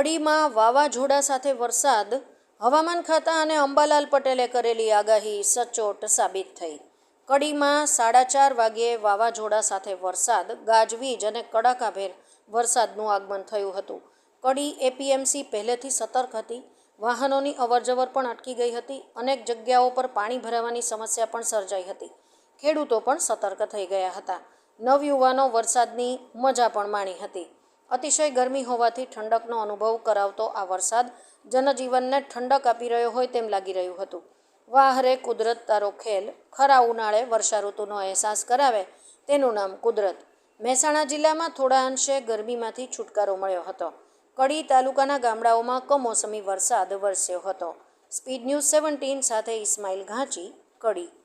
કડીમાં વાવાઝોડા સાથે વરસાદ, હવામાન ખાતા અને અંબાલાલ પટેલે કરેલી આગાહી સચોટ સાબિત થઈ. કડીમાં સાડા ચાર વાગ્યે વાવાઝોડા સાથે વરસાદ, ગાજવીજ અને કડાકાભેર વરસાદનું આગમન થયું હતું. કડી એપીએમસી પહેલેથી સતર્ક હતી, વાહનોની અવરજવર પણ અટકી ગઈ હતી, અનેક જગ્યાઓ પર પાણી ભરાવાની સમસ્યા પણ સર્જાઈ હતી. ખેડૂતો પણ સતર્ક થઈ ગયા હતા. નવયુવાનો વરસાદની મજા પણ માણી હતી. અતિશય ગરમી હોવાથી ઠંડકનો અનુભવ કરાવતો આ વરસાદ જનજીવનને ઠંડક આપી રહ્યો હોય તેમ લાગી રહ્યું હતું. વાહરે કુદરત તારો ખેલ, ખરા ઉનાળે વર્ષા ઋતુનો અહેસાસ કરાવે તેનું નામ કુદરત. મહેસાણા જિલ્લામાં થોડા અંશે ગરમીમાંથી છુટકારો મળ્યો હતો. કડી તાલુકાના ગામડાઓમાં કમોસમી વરસાદ વરસ્યો હતો. સ્પીડ ન્યૂઝ સેવન્ટીન સાથે ઇસ્માઇલ ઘાંચી, કડી.